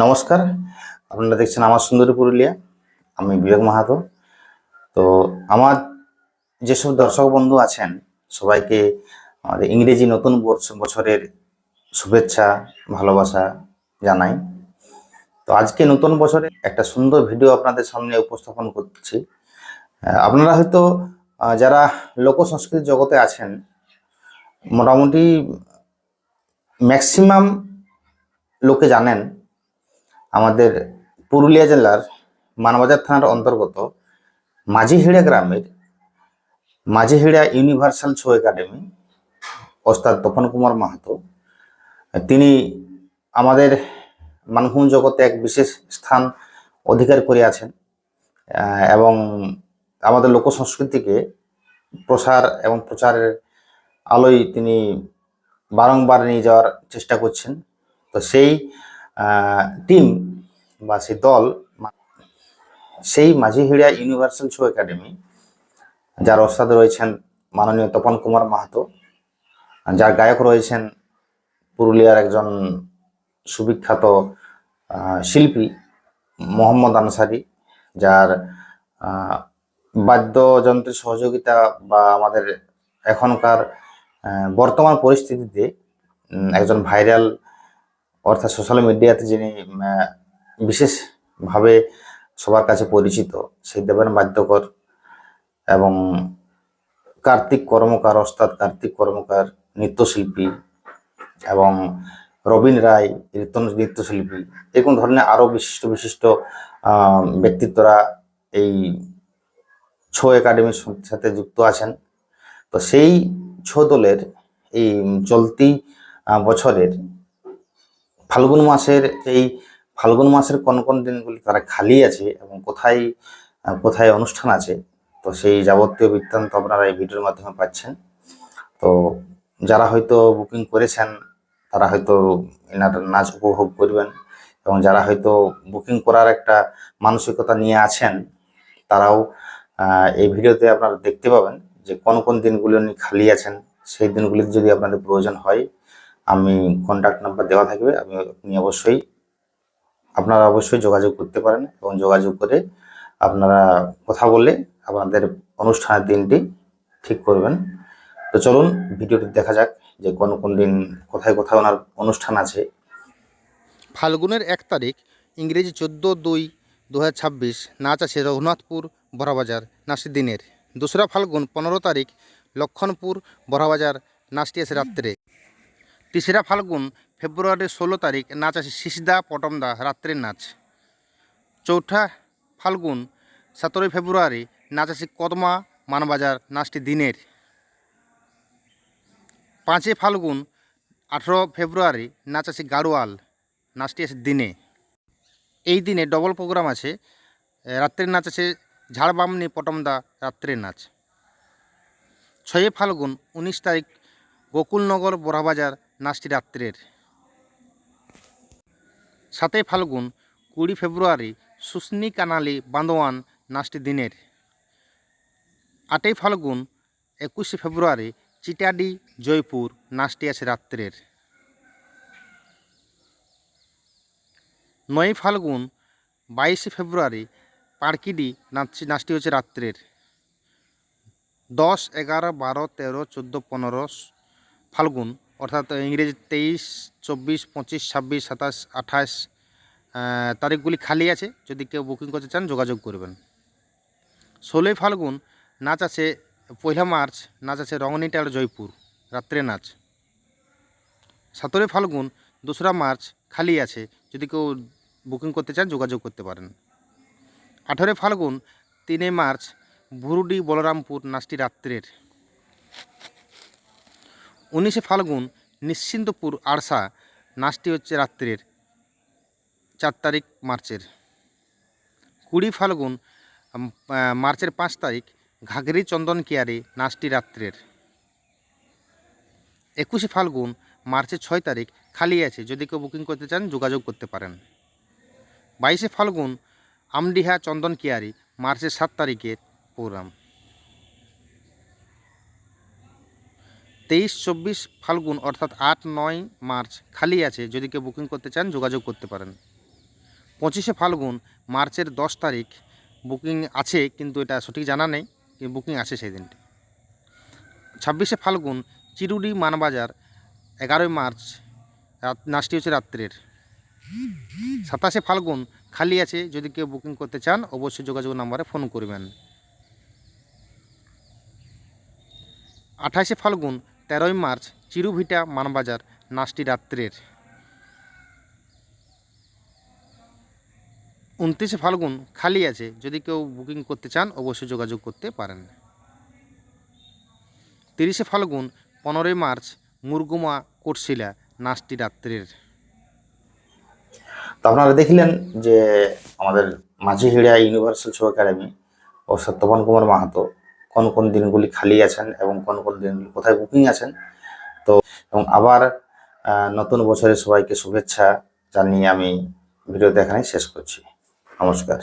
নমস্কার। আপনারা দেখছেন আমার সুন্দরী পুরুলিয়া। আমি বিবেক মাহাতো। তো আমার যেসব দর্শক বন্ধু আছেন, সবাইকে আমাদের ইংরেজি নতুন বছরের শুভেচ্ছা, ভালোবাসা জানাই। তো আজকে নতুন বছরে একটা সুন্দর ভিডিও আপনাদের সামনে উপস্থাপন করছি। আপনারা হয়তো যারা লোক সংস্কৃতি জগতে আছেন, মোটামুটি ম্যাক্সিমাম লোকে জানেন, আমাদের পুরুলিয়া জেলার মানবাজার থানার অন্তর্গত মাঝিহিড়া গ্রামের মাঝিহিড়া ইউনিভার্সাল ছো একাডেমি, ওস্তাদ তপন কুমার মাহাতো। তিনি আমাদের মানভূম জগতে এক বিশেষ স্থান অধিকার করে আছেন এবং আমাদের লোক সংস্কৃতিকে প্রসার এবং প্রচারের আলোয় তিনি বারংবার নিয়ে যাওয়ার চেষ্টা করছেন। তো সেই টিম বা সেই দল সেই মাঝিহিড়িয়া ইউনিভার্সাল শো একাডেমি যার ওস্তাদ রয়েছেন মাননীয় তপন কুমার মাহাতো, যার গায়ক রয়েছেন পুরুলিয়ার একজন সুবিখ্যাত শিল্পী মোহাম্মদ আনসারি, যার বাদ্যযন্ত্রের সহযোগিতা বা আমাদের এখনকার বর্তমান পরিস্থিতিতে একজন ভাইরাল অর্থাৎ সোশ্যাল মিডিয়াতে যিনি বিশেষভাবে সবার কাছে পরিচিত, সেই দেবেন বাদ্যকর এবং কার্তিক কর্মকার ওস্তাদ কার্তিক কর্মকার নৃত্যশিল্পী এবং রবীন রায় নৃত্য, নৃত্যশিল্পী এরকম ধরনের আরও বিশিষ্ট বিশিষ্ট ব্যক্তিত্বরা এই ছৌ একাডেমির সাথে যুক্ত আছেন। তো সেই ছৌ দলের এই চলতি বছরের ফাল্গুন মাসের এই ফাল্গুন মাসের কোন কোন দিনগুলি তারা খালি আছে এবং কোথায় কোথায় অনুষ্ঠান আছে, তো সেই যাবতীয় বৃত্তান্ত আপনারা এই ভিডিওর মাধ্যমে পাচ্ছেন। তো যারা হয়তো বুকিং করেছেন, তারা হয়তো এনার নাচ উপভোগ করবেন এবং যারা হয়তো বুকিং করার একটা মানসিকতা নিয়ে আছেন, তারাও এই ভিডিওতে আপনারা দেখতে পাবেন যে কোন কোন দিনগুলি উনি খালি আছেন, সেই দিনগুলিতে যদি আপনাদের প্রয়োজন হয় আমি কন্ট্যাক্ট নাম্বার দেওয়া থাকবে, আমি আপনি অবশ্যই, আপনারা অবশ্যই যোগাযোগ করতে পারেন এবং যোগাযোগ করে আপনারা কথা বলে আপনাদের অনুষ্ঠানের দিনটি ঠিক করবেন। তো চলুন, ভিডিওটি দেখা যাক যে কোন কোন দিন কোথায় কোথায় ওনার অনুষ্ঠান আছে। ফাল্গুনের এক তারিখ, ইংরেজি চোদ্দ দুই দু নাচ আছে রঘুনাথপুর, বড়াবাজার নাচের দিনের দোসরা ফাল্গুন, পনেরো তারিখ, লক্ষণপুর, বড়াবাজার, নাচটি আছে রাত্রে। তেসরা ফাল্গুন, ফেব্রুয়ারির ষোলো তারিখ, নাচ আছে শিশদা পটমদা রাত্রের নাচ। চৌঠা ফাল্গুন, সতেরোই ফেব্রুয়ারি, নাচ আছে কদমা মানবাজার, নাচটি দিনের। পাঁচই ফাল্গুন, আঠেরো ফেব্রুয়ারি, নাচ আছে গারোয়াল, নাচটি আছে দিনে। এই দিনে ডবল প্রোগ্রাম আছে রাত্রের নাচ আছে ঝাড়বামনি পটমদা রাত্রের নাচ। ছয়ই ফাল্গুন, উনিশ তারিখ, গোকুলনগর বড়াবাজার নাচটি রাত্রের। সাতই ফাল্গুন, কুড়ি ফেব্রুয়ারি, সুস্নি কানালি বান্দোয়ান নাচটি দিনের। আটই ফাল্গুন, একুশে ফেব্রুয়ারি, চিটাডি, জয়পুর নাচটি আছে রাত্রের। নয় ফাল্গুন, বাইশে ফেব্রুয়ারি, পার্কিডি নাচ নাচটি হচ্ছে রাত্রের। দশ, এগারো, বারো, তেরো, চোদ্দ, পনেরো ফাল্গুন অর্থাৎ ইংরেজি তেইশ, চব্বিশ, পঁচিশ, ছাব্বিশ, সাতাশ, আঠাশ তারিখগুলি খালি আছে। যদি কেউ বুকিং করতে চান, যোগাযোগ করবেন। ষোলোই ফাল্গুন, নাচ আছে পয়লা মার্চ, নাচ আছে রঙনিটার জয়পুর, রাত্রে নাচ। সতেরোই ফাল্গুন, দোসরা মার্চ, খালি আছে। যদি কেউ বুকিং করতে চান, যোগাযোগ করতে পারেন। আঠেরোই ফাল্গুন, তিনে মার্চ ভুরুডি বলরামপুর, নাচটি রাত্রের। উনিশে ফাল্গুন নিশ্চিন্তপুর আরসা নাচটি হচ্ছে রাত্রের চার তারিখ মার্চের। কুড়ি ফাল্গুন মার্চের পাঁচ তারিখ ঘাগরি চন্দন কিয়ারি নাচটি রাত্রের। একুশে ফাল্গুন, মার্চের ছয় তারিখ খালি আছে, যদি কেউ বুকিং করতে চান যোগাযোগ করতে পারেন। বাইশে ফাল্গুন, আমডিহা চন্দন কিয়ারি, মার্চের সাত তারিখের প্রোগ্রাম। তেইশ চব্বিশ ফাল্গুন অর্থাৎ আট নয় মার্চ খালি আছে। যদি কেউ বুকিং করতে চান, যোগাযোগ করতে পারেন। পঁচিশে ফাল্গুন মার্চের দশ তারিখ বুকিং আছে, কিন্তু এটা সঠিক জানা নেই বুকিং আছে সেই দিনটি। ছাব্বিশে ফাল্গুন চিরুডি মানবাজার, এগারোই মার্চ নাচটি হচ্ছে রাত্রের। সাতাশে ফাল্গুন খালি আছে, যদি কেউ বুকিং করতে চান, অবশ্যই যোগাযোগ নাম্বারে ফোন করবেন। আঠাশে ফাল্গুন তেরোই মার্চ, চিরুভিটা মানবাজার, নাচটি রাত্রের। উনত্রিশে ফাল্গুন খালি আছে, যদি কেউ বুকিং করতে চান, অবশ্যই যোগাযোগ করতে পারেন। তিরিশে ফাল্গুন, পনেরোই মার্চ, মুরগুমা, কোটশিলা, নাচটি রাত্রের। তো আপনারা দেখলেন যে আমাদের মাঝিহিড়িয়া ইউনিভার্সাল শো একাডেমি ও সত্যবান কুমার মাহাতো কোন কোন দিনগুলি খালি আছেন এবং কোন কোন দিনগুলি কোথায় বুকিং আছেন। তো, এবং আবার নতুন বছরে সবাইকে শুভেচ্ছা জানিয়ে আমি ভিডিও দেখানি শেষ করছি। নমস্কার।